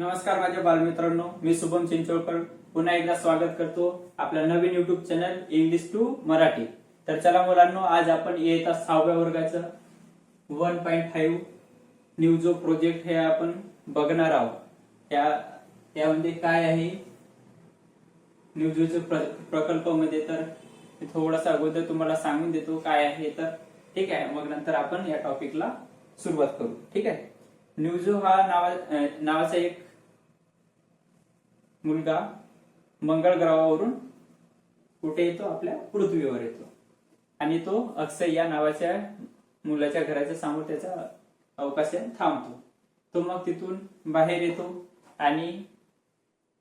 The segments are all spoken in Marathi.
नमस्कार माझ्या बालमित्रांनो मी शुभम चिंचोळकर पुन्हा एकदा स्वागत करतो आपल्या नवीन YouTube channel English to Marathi. तर चला मुलांनो आज आपण येता सहाव्या वर्गाचं. One point five Newjo project हे आपण बघणार आहोत. त्या त्यामध्ये काय आहे? न्यूझी प्रकल्पमध्ये तर थोडासा अगोदर तुम्हाला सांगून देतो काय आहे तर. ठीक आहे? मग नंतर आपण या टॉपिकला सुरुवात करू. ठीक आहे? न्यूजो हा नावा नावाचा एक मुलगा मंगळ ग्रहावरून कुठे येतो? आपल्या पृथ्वीवर येतो. आणि तो अक्षय या नावाच्या मुलाच्या घराच्या समोर त्याचा अवकाशात थांबतो. तो मग तिथून बाहेर येतो आणि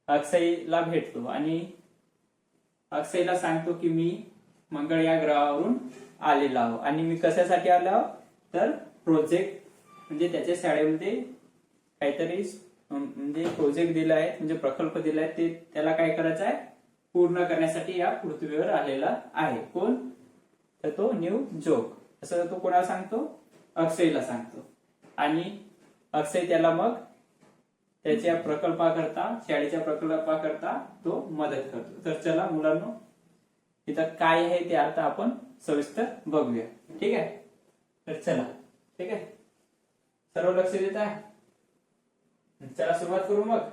अक्षयला भेटतो. आणि अक्षयला सांगतो की मी मंगळ या ग्रहावरून आलेला आहो. आणि मी कशासाठी आलो तर प्रोजेक्ट म्हणजे त्याच्या शाळेमध्ये काहीतरी म्हणजे प्रोजेक्ट दिला आहे म्हणजे प्रकल्प दिला आहे ते त्याला काय करायचं आहे? पूर्ण करण्यासाठी या पृथ्वीवर आलेला आहे. कोण? तर तो न्यू जोक. असं तो कोणाला सांगतो? अक्षयला सांगतो. आणि अक्षय त्याला मग त्याच्या प्रकल्पाकरता शाळेच्या प्रकल्पाकरता तो मदत करतो. तर चला मुलांनो इथं काय आहे ते आता आपण सविस्तर बघूया. ठीक आहे? तर चला. ठीक आहे? सर्व लक्ष देत आहे? चला सुरुवात करू मग.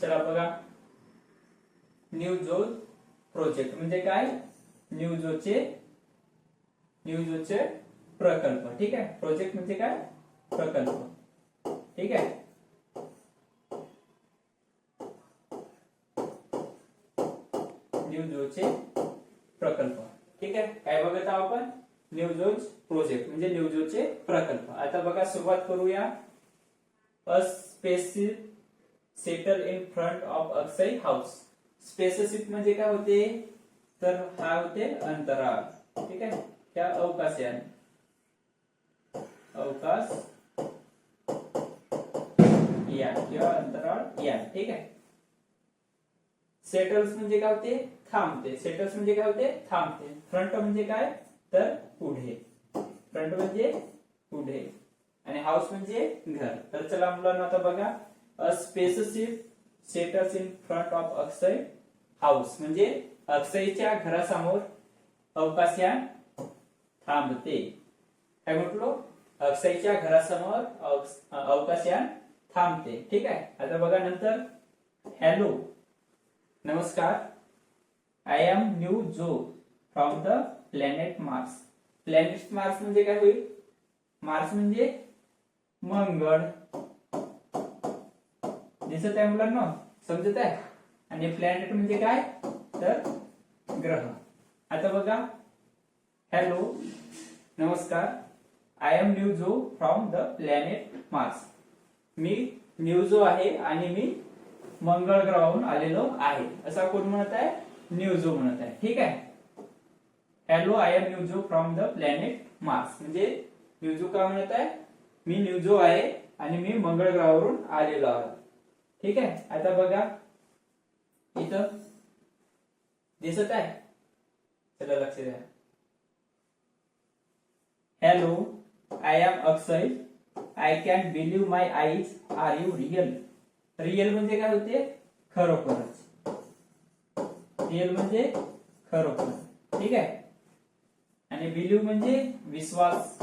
चला बघा. न्यू जो प्रोजेक्ट. म्हणजे काय? न्यू जोचे न्यू जोचे प्रकल्प. ठीक आहे? प्रोजेक्ट म्हणजे काय? प्रकल्प. ठीक आहे? न्यू जोचे प्रकल्प. ठीक आहे? काय बघत आहोत आपण? Newjo's project. म्हणजे न्यू जोचे प्रकल्प. आता बघा सुरुवात करूया. Settle in front of Akshay house specific म्हणजे काय होते? तर हा होते अंतराळ. ठीक आहे? त्या अवकाश यान किंवा अंतराळ ठीक आहे? सेटल्स म्हणजे काय होते? थांबते. सेटल्स म्हणजे काय होते? थांबते. फ्रंट म्हणजे काय? तर पुढे. फ्रंट म्हणजे पुढे. आणि हाऊस म्हणजे घर. तर चला मुलांना आता बघा. A specific in front of Akshay house म्हणजे अक्षयच्या घरासमोर अवकाशयान थांबते. काय म्हटलो? अक्षयच्या घरासमोर अवकाशयान थांबते. ठीक आहे? आता बघा नंतर. हॅलो नमस्कार. I am Newjo from the planet Mars planet Mars म्हणजे काय होईल? मार्स म्हणजे मंगळ. दिसत आहे मुलांना? समजत आहे? आणि प्लॅनेट म्हणजे काय? तर ग्रह. आता बघा. हॅलो नमस्कार. I am Newjo from the planet Mars मी न्यूजो आहे आणि मी मंगळ ग्रहावरून आलेलो आहे. असा कोण म्हणत आहे? न्यूजो म्हणत आहे. ठीक आहे? Hello I am Newjo from the planet Mars म्हणजे न्यूजो का म्हणत आहे? मी न्यूजो आहे आणि मी मंगळ ग्रहावरून आलेलो आहे ठीक आहे? आता बघा. इथं. दिसत आहे? चला लक्ष द्या. Hello I am Akshay I can believe my eyes are you real real म्हणजे काय होते? खरोखरच. रियल म्हणजे खरोखर. ठीक आहे? आणि बिलीव्ह म्हणजे विश्वास.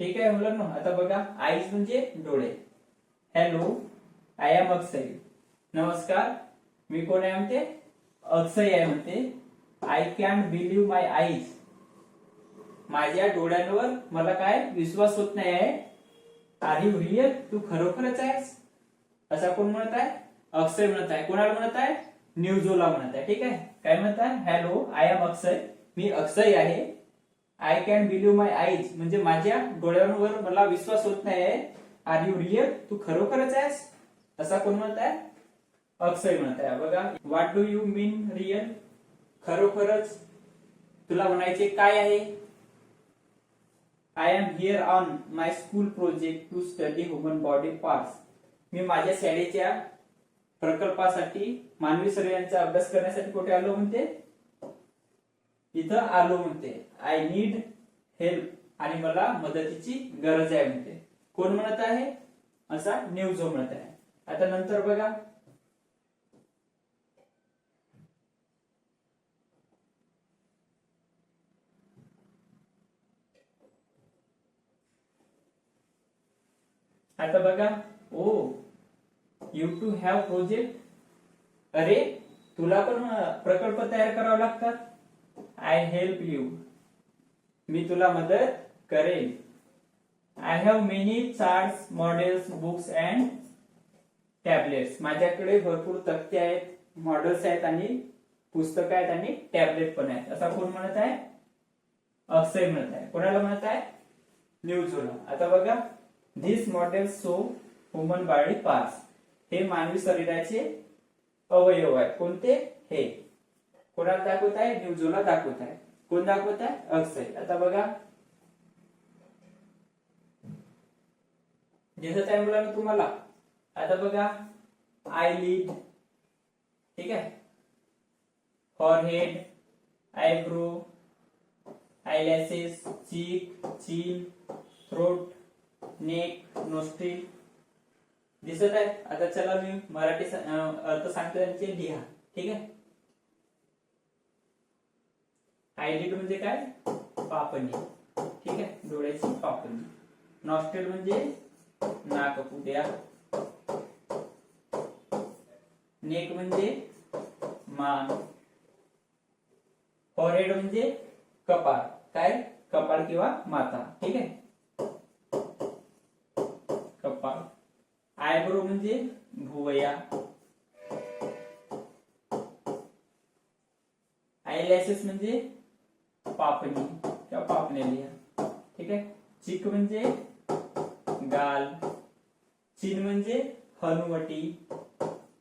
ठीक आहे मुलांनो आता बघा आईज म्हणजे डोळे. हॅलो आय एम अक्षय नमस्कार. मी कोण आहे म्हणते? अक्षय आहे म्हणते. I can believe my eyes माझ्या डोळ्यांवर मला काय विश्वास होत नाही आहे? आधी रियल तू खरोखरच आहेस? असा कोण म्हणत आहे? अक्षय म्हणत आहे. कोणाला म्हणत आहे? न्यूजोला म्हणत आहे. ठीक आहे? काय म्हणत आहे? हॅलो आय एम अक्षय मी अक्षय आहे. I can believe my eyes म्हणजे माझ्या डोळ्यांवर मला विश्वास होत नाही आहे. आर यू रिअल तू खरोखरच आहेस? असा कोण म्हणत आहे अक्षय म्हणत आहे बघा what do you mean real खरोखरच तुला म्हणायचे काय आहे? I am here on my school project to study human body parts मी माझ्या शाळेच्या प्रकल्पासाठी मानवी शरीरांचा अभ्यास करण्यासाठी कुठे आलो म्हणते? इथं आलो म्हणते. आय नीड हेल्प आणि मला मदतीची गरज आहे म्हणते. कोण म्हणत आहे? असा न्यूजो म्हणत आहे. आता नंतर बघा. आता बघा. Oh you too have project अरे तुला पण प्रकल्प तयार करावा लागतात? आय हेल्प यू मी तुला मदत करेन. I have many charts models books and tablets माझ्याकडे भरपूर तक्ते आहेत मॉडेल्स आहेत आणि पुस्तकं आहेत आणि टॅबलेट पण आहेत. असा कोण म्हणत आहे? अक्षय म्हणत आहे. कोणाला म्हणत आहे? न्यूजला आता बघा this models so human body parts हे मानवी शरीराचे अवयव आहेत. कोणते? हे. कोणाला दाखवत आहे? न्यूजोला दाखवत आहे. कोण दाखवत आहे? अक्षय. आता बघा. दिसत आहे मुलांना तुम्हाला. आता बघा. Eyelid. ठीक आहे? फॉरहेड आयब्रो आयलॅसेस चीक चीन थ्रोट नेक नोस्ट्रिल. दिसत आहे? आता चला मी मराठी अर्थ सांगतो त्यांचे लिहा. ठीक आहे? आयलिड म्हणजे काय? ठीक आहे? डोळ्याची पापणी. नॉस्ट्रेल म्हणजे नाकपुड्या नेक म्हणजे मान. फॉरहेड म्हणजे कपाळ. काय? कपाळ किंवा माथा. ठीक आहे? कपाळ. आयब्रो म्हणजे भुवया. आयलॅसेस म्हणजे गाल चिन म्हणजे हनुवटी.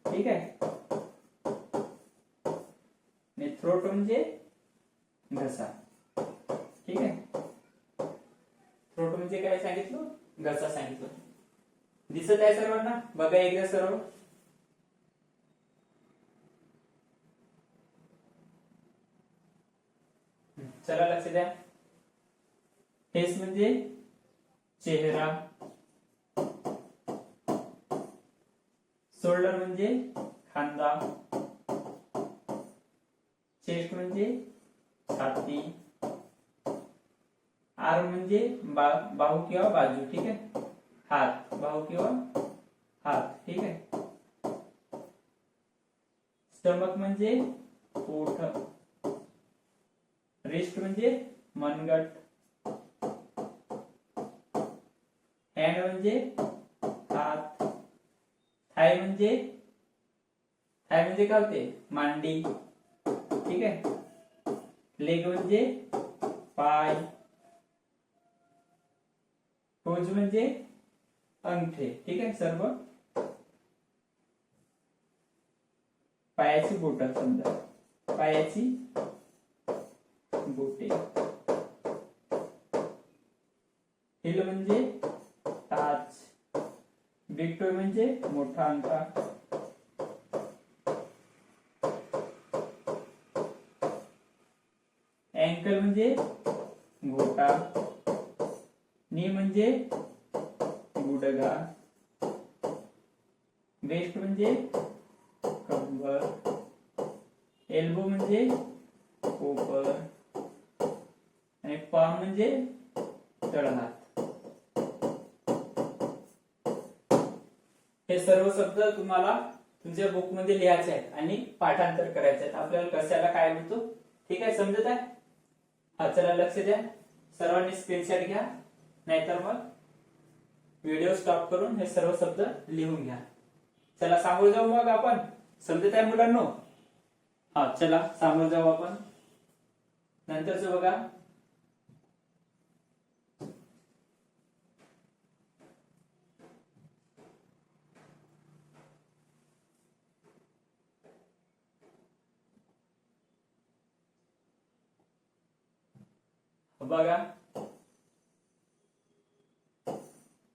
ठीक आहे? आणि थ्रोट म्हणजे घसा. ठीक आहे? थ्रोट म्हणजे काय सांगितलं? घसा सांगितलं. दिसत आहे सर्वांना? बघा एकदा सर्व. चला लक्ष द्या. फेस म्हणजे चेहरा। शोल्डर म्हणजे खांदा। चेस्ट म्हणजे छाती। आर्म म्हणजे बाहू किंवा बाजू, ठीक आहे? हात, बाहू किंवा हात, ठीक आहे? स्टमक म्हणजे पोट। रिस्ट म्हणजे मनगट। हँड म्हणजे हात. थाय म्हणजे थाय म्हणजे काय होते? मांडी. ठीक आहे? लेग म्हणजे पाय. टोज म्हणजे अंगठे. ठीक आहे सर्व? पायाची बोट समजा. पायाची बोटे. हिल म्हणजे टो म्हणजे मोठा अंगठा अँकल म्हणजे घोटा. नी म्हणजे गुडघा. वेस्ट म्हणजे कंबर. एल्बो म्हणजे कोपर. आणि पाम म्हणजे हे सर्व शब्द तुम्हाला तुमच्या बुकमध्ये लिहायचे आहेत आणि पाठांतर करायचे आहेत. आपल्याला कशाला काय म्हणतो ठीक आहे समजत आहे? हा चला लक्ष द्या. सर्वांनी स्क्रीनशॉट घ्या. नाहीतर मग व्हिडिओ स्टॉप करून हे सर्व शब्द लिहून घ्या. चला सामोरं जाऊ मग आपण. समजत आहे मुलांनो? हा चला सामोर जाऊ आपण. नंतरच बघा. बघा.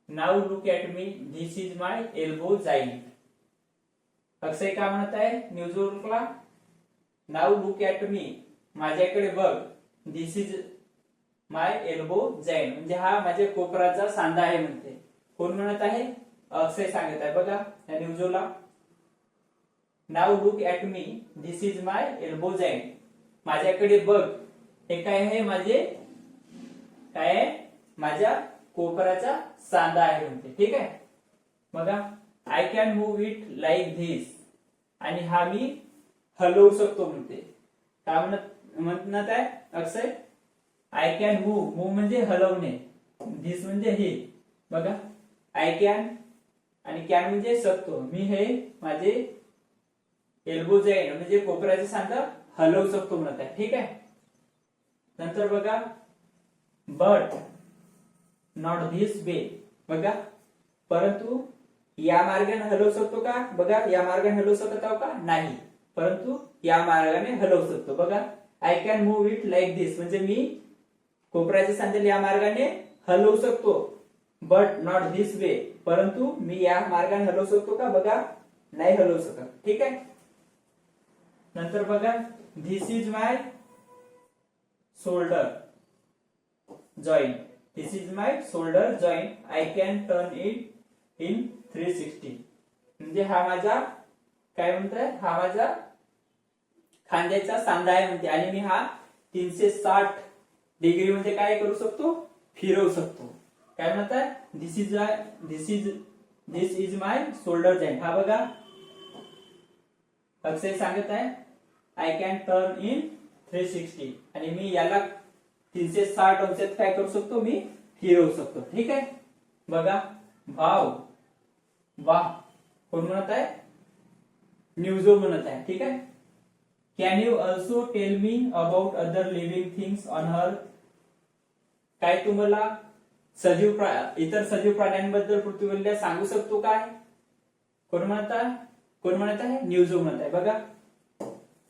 नाव look at me this is my elbow जाईल अक्षय काय म्हणत आहे? न्यूजवर्कला नाव लुक ॲट मी माझ्याकडे बघ. This is my elbow joint म्हणजे हा माझ्या कोपराचा सांधा आहे म्हणते. कोण म्हणत आहे? अक्षय सांगत आहे. बघा या न्यूजोला नाव look at me this is my elbow joint माझ्याकडे बघ. हे काय आहे? माझे काय माझ्या कोपराचा सांधा आहे म्हणते. ठीक आहे? बघा. I can move it like this आणि हा मी हलवू शकतो म्हणते. काय म्हणत म्हणत आहे Akshay? I can move move म्हणजे हलवणे. धिस म्हणजे हे. बघा. आय कॅन आणि कॅन म्हणजे शकतो. मी हे माझे एल्बो जाईन म्हणजे कोपऱ्याचे सांधा हलवू शकतो म्हणत आहे. ठीक आहे? नंतर बघा. बट नॉट धिस वे बघा. परंतु या मार्गाने हलवू शकतो का? बघा या मार्गाने हलवू शकत आहो का? नाही. परंतु या मार्गाने हलवू शकतो. बघा. I can move it like this म्हणजे मी कोपऱ्याचे सांधेल या मार्गाने हलवू शकतो. बट नॉट धिस वे परंतु मी या मार्गाने हलवू शकतो का? बघा. नाही हलवू शकत. ठीक आहे? नंतर बघा. This is my shoulder joint this is my shoulder joint I can turn it in three sixty म्हणजे हा माझा काय म्हणताय? हा माझा खांद्याचा सांधा आहे म्हणते. आणि मी हा तीनशे साठ डिग्री मध्ये काय करू शकतो? फिरवू शकतो. काय म्हणताय? This is this is this is my shoulder joint हा बघा. अक्षय सांगत आहे. I can turn in three sixty आणि मी याला तीनशे साठ अंशात काय करू शकतो मी? फिरवू शकतो. ठीक आहे? बघा. भाव वाह. कोण म्हणत आहे? न्यूजो म्हणत आहे. ठीक आहे? Can you also tell me about other living things on her काय तुम्हाला? सजीव प्रा- इतर सजीव प्राण्यांबद्दल पृथ्वीवरल्या सांगू शकतो काय? कोण म्हणत आहे? कोण म्हणत आहे? न्यूजो म्हणत आहे. बघा.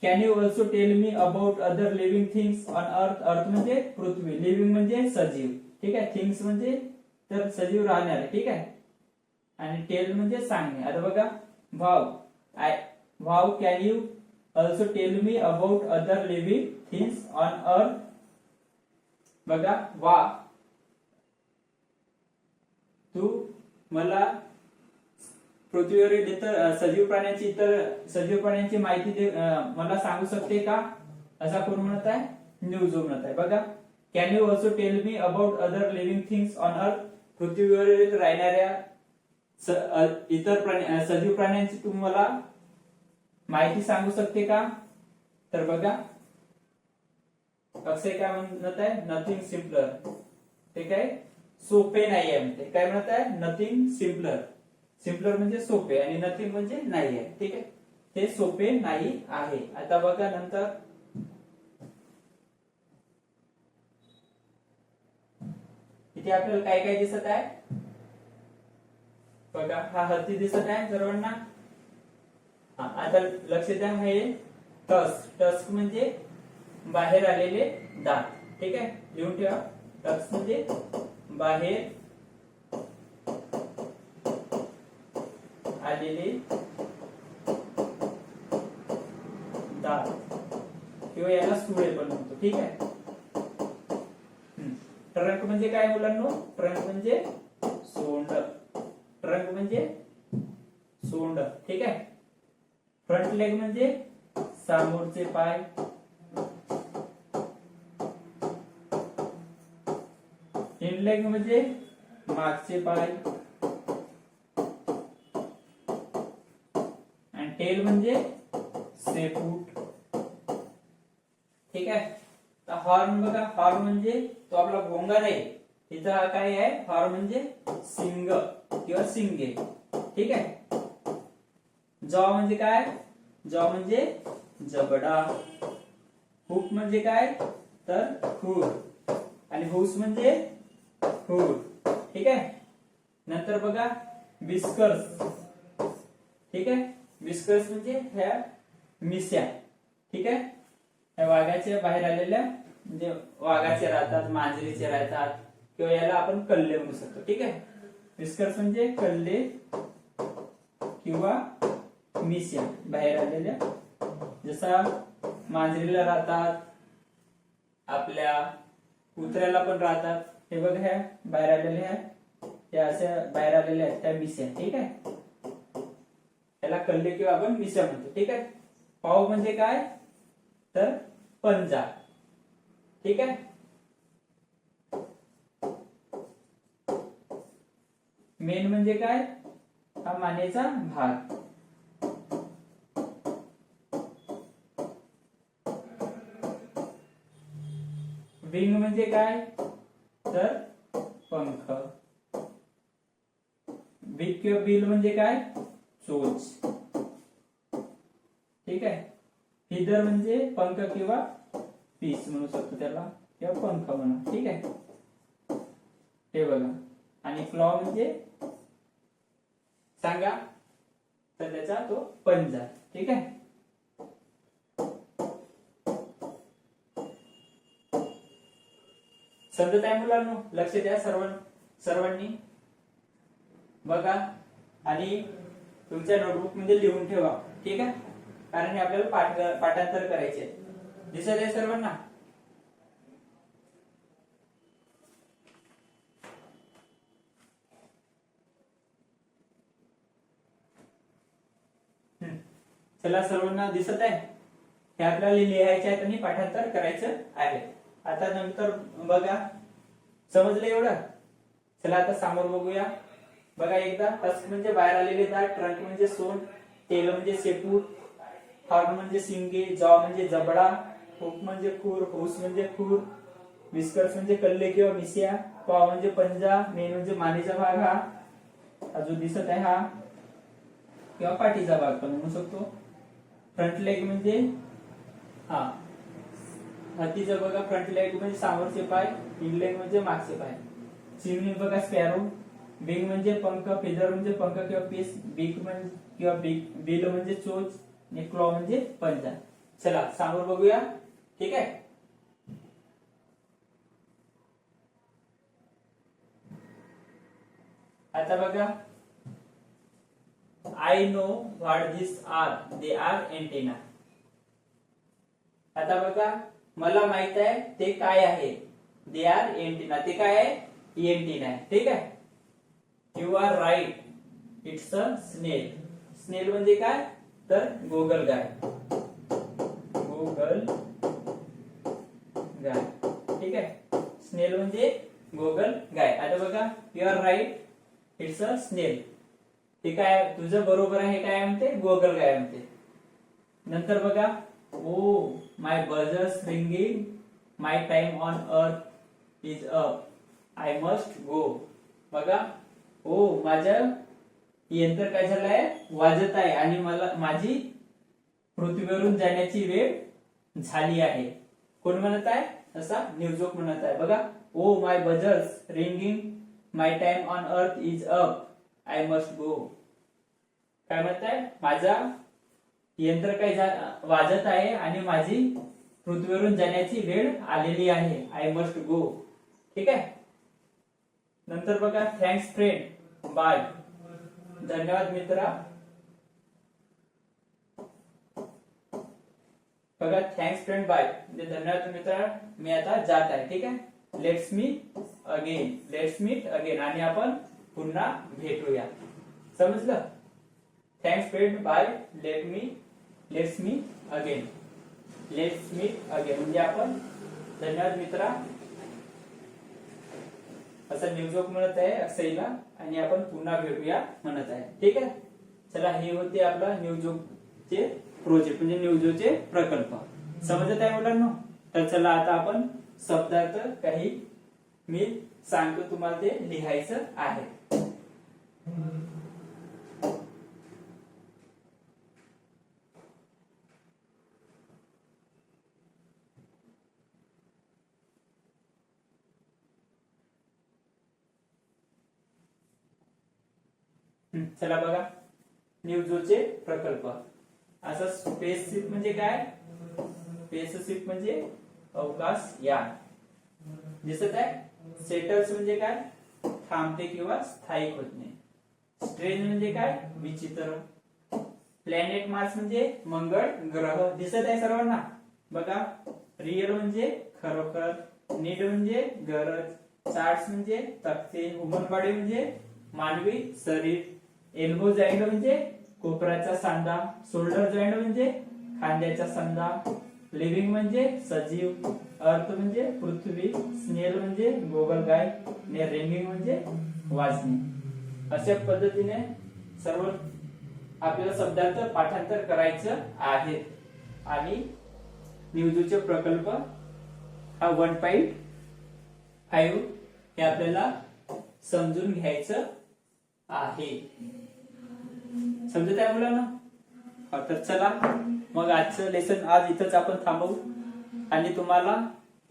Can you also tell me about other living things on earth earth म्हणजे पृथ्वी. लिव्हिंग म्हणजे सजीव. ठीक आहे? थिंग्स म्हणजे तर सजीव राहणार. ठीक आहे? आणि टेल म्हणजे सांगणे. आता बघा. भाव आय भाव can you also tell me about other living things on earth बघा. वा तू मला पृथ्वीवरील इतर सजीव प्राण्यांची इतर सजीव प्राण्यांची माहिती दे मला सांगू शकते का? असा कोण म्हणत आहे? न्यूजो म्हणत आहे. बघा. Can you also tell me about other living things on earth पृथ्वीवरील राहणाऱ्या इतर प्राणी सजीव प्राण्यांची तुम्हाला माहिती सांगू शकते का? तर बघा. अक्षय काय म्हणत आहे? नथिंग सिम्पलर ठीक आहे? सोपे नाही आहे म्हणते. काय म्हणत आहे? नथिंग सिम्पलर सिम्पलर म्हणजे सोपे आणि नथिंग म्हणजे नाही आहे ठीक आहे? ते सोपे नाही आहे. आता बघा नंतर. इथे आपल्याला काय काय दिसत आहे? बघा हा हत्ती दिसत आहे सर्वांना. आता लक्ष द्या हे टस्क टस्क म्हणजे बाहेर आलेले दात. ठीक आहे? लिहून ठेवा. टस्क म्हणजे बाहेर आलेले दात किंवा याला सुळे पण म्हणतो ठीक आहे? ट्रंक म्हणजे काय मुलांनो? ट्रंक म्हणजे सोंड. ट्रंक म्हणजे सोंड ठीक आहे? फ्रंट लेग म्हणजे सामोरचे पाय. हिंड लेग म्हणजे मागचे पाय. टेल म्हणजे सेपूट. ठीक आहे? तर हॉर्न बघा हॉर्न म्हणजे तो आपला भोंगा आहे. तिथं हा काय आहे? हॉर्न म्हणजे सिंग किंवा सिंगे. ठीक आहे? जॉ म्हणजे काय? जॉ म्हणजे जबडा. हुक म्हणजे काय? तर खूर. आणि हुस म्हणजे खूर. ठीक आहे? नंतर बघा बिस्कर्स. ठीक आहे? विस्कस म्हणजे ह्या मिस्या ठीक आहे? ह्या वाघाच्या बाहेर आलेल्या म्हणजे वाघाचे राहतात मांजरीचे राहतात किंवा याला आपण कल्ले म्हणू शकतो. ठीक आहे? विस्कर्स म्हणजे कल्ले किंवा मिस्या बाहेर आलेल्या. जसा मांजरीला राहतात आपल्या कुत्र्याला पण राहतात. हे बघ ह्या बाहेर आलेल्या ह्या अशा बाहेर आलेल्या आहेत त्या मिस्या ठीक आहे? याला कल्ले किंवा आपण मिसळ म्हणतो. ठीक आहे? पाव म्हणजे काय? तर पंजा. ठीक आहे? मेन म्हणजे काय? हा मानेचा भाग. विंग म्हणजे काय? तर पंख. बिग किंवा बिल म्हणजे काय? चोच ठीक आहे? फिदर म्हणजे पंख किंवा पीस म्हणू शकतो त्याला. किंवा पंख म्हणा. ठीक आहे? हे बघा. आणि क्लॉ म्हणजे सांगा. तर त्याचा तो पंजा. ठीक आहे? समजत आहे मुलांनो लक्ष द्या सर्व सर्वांनी. बघा. आणि तुमच्या नोटबुकमध्ये म्हणजे लिहून ठेवा ठीक आहे? कारण हे आपल्याला पाठ पाठांतर करायचे दिसत आहे सर्वांना? हम्म. चला सर्वांना दिसत आहे? हे आपल्याला लिहायचे आहेत आणि पाठांतर करायचं आहे. आता नंतर बघा. समजलं एवढं? चला आता समोर बघूया. बघा एकदा टस्क म्हणजे बाहेर आलेले दात ट्रंक म्हणजे सोंड तेल म्हणजे सेपूर हॉर्न म्हणजे सिंगे जॉ म्हणजे जबडा हुक म्हणजे खूर हुस म्हणजे खूर विस्कर्स म्हणजे कल्ले किंवा मिसिया पॉ म्हणजे पंजा मेन म्हणजे मानेचा भाग हा. अजून दिसत आहे हा. किंवा पाठीचा भाग पण म्हणू शकतो. फ्रंट लेग म्हणजे हा. हत्तीचं बघा फ्रंट लेग म्हणजे समोरचे पाय इन लेग म्हणजे मागचे पाय. चिमणी बघा स्पॅरो बिग म्हणजे पंख फेदर म्हणजे पंख किंवा पीस बिग म्हणजे किंवा बिग बिल म्हणजे चोच आणि क्लॉ म्हणजे पंजा. चला समोर बघूया. ठीक आहे? आता बघा. I know what this are they are antenna आता बघा. मला माहीत आहे ते काय आहे? दे आर एंटीना ते काय आहे? E एंटीना आहे. ठीक आहे? You are right it's a snail snail म्हणजे काय? तर गोगल गाय. गोगल गाय. ठीक आहे? स्नेल म्हणजे गोगल गाय. आता बघा you are right it's a snail ते काय? तुझं बरोबर आहे काय म्हणते? गोगल गाय म्हणते. नंतर बघा. ओ my buzzer's ringing my time on earth is up I must go बघा. ओ माझं यंत्र काय झालंय? वाजत आहे आणि मला माझी पृथ्वीवरून जाण्याची वेळ झाली आहे. कोण म्हणत आहे? असा न्यूजोक म्हणत आहे. बघा. ओ my buzzer's ringing my time on earth is up I must go काय म्हणत आहे? माझा यंत्र काय वाजत आहे आणि माझी पृथ्वीवरून जाण्याची वेळ आलेली आहे. आय मस्ट गो ठीक आहे? नंतर बघा थँक्स फ्रेंड बाय धन्यवाद मित्रा. बघा थँक्स फ्रेंड बाय म्हणजे धन्यवाद मित्रा, मी आता जात आहे, ठीक आहे? Let's me again let's meet again आणि आपण पुन्हा भेटूया. समजलं? Thanks friend bye let me let's me again let's meet again म्हणजे आपण धन्यवाद मित्रा असं न्यूजोक म्हणत आहे अक्षयला आणि आपण पुन्हा भेटूया म्हणत आहे. ठीक आहे? चला हे होते आपला न्यूजोकचे प्रोजेक्ट म्हणजे न्यूजोचे प्रकल्प. समजत आहे मुलांना? तर चला आता आपण शब्दार्थ काही मी सांगतो तुम्हाला ते लिहायचं आहे. चला बघा. न्यूजोचे प्रकल्प. असा स्पेसशिप म्हणजे काय? स्पेसशिप म्हणजे अवकाश यान दिसत आहे? सेटल्स म्हणजे काय? थांबते किंवा स्थायिक होत नाही. स्ट्रेन म्हणजे काय? विचित्र. प्लॅनेट मार्स म्हणजे मंगळ ग्रह. दिसत आहे सर्वांना? बघा. रिअल म्हणजे खरोखर. नीड म्हणजे गरज. चार्ट्स म्हणजे तक्ते ह्युमन बॉडी म्हणजे मानवी शरीर. एल्बो जॉईंट म्हणजे कोपऱ्याचा सांधा शोल्डर जॉईंट म्हणजे खांद्याचा सांधा लिव्हिंग म्हणजे सजीव अर्थ म्हणजे पृथ्वी स्नेल म्हणजे गोगलगाय आणि रेमिंग म्हणजे वाजणे अशा पद्धतीने सर्व आपल्याला शब्दांचं पाठांतर करायचं आहे. आणि न्यूजचे प्रकल्प हा वन पॉईंट फाईव्ह हे आपल्याला समजून घ्यायचं आहे. समजत आहे मुलांना? हा, तर चला. मग आजचं लेसन आज इथंच आपण थांबवू. आणि तुम्हाला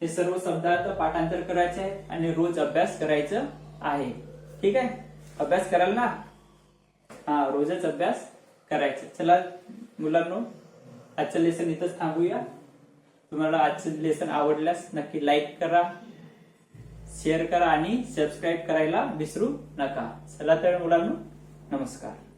हे सर्व शब्दार्थ पाठांतर करायचे आहे आणि रोज अभ्यास करायचं आहे. ठीक आहे? अभ्यास कराल ना? हा रोजच अभ्यास करायचा. चला मुलांनो आजचं लेसन इथंच थांबूया. तुम्हाला आजचं लेसन आवडल्यास नक्की लाईक करा शेअर करा आणि सबस्क्राईब करायला विसरू नका. चला तर मुलांनो नमस्कार.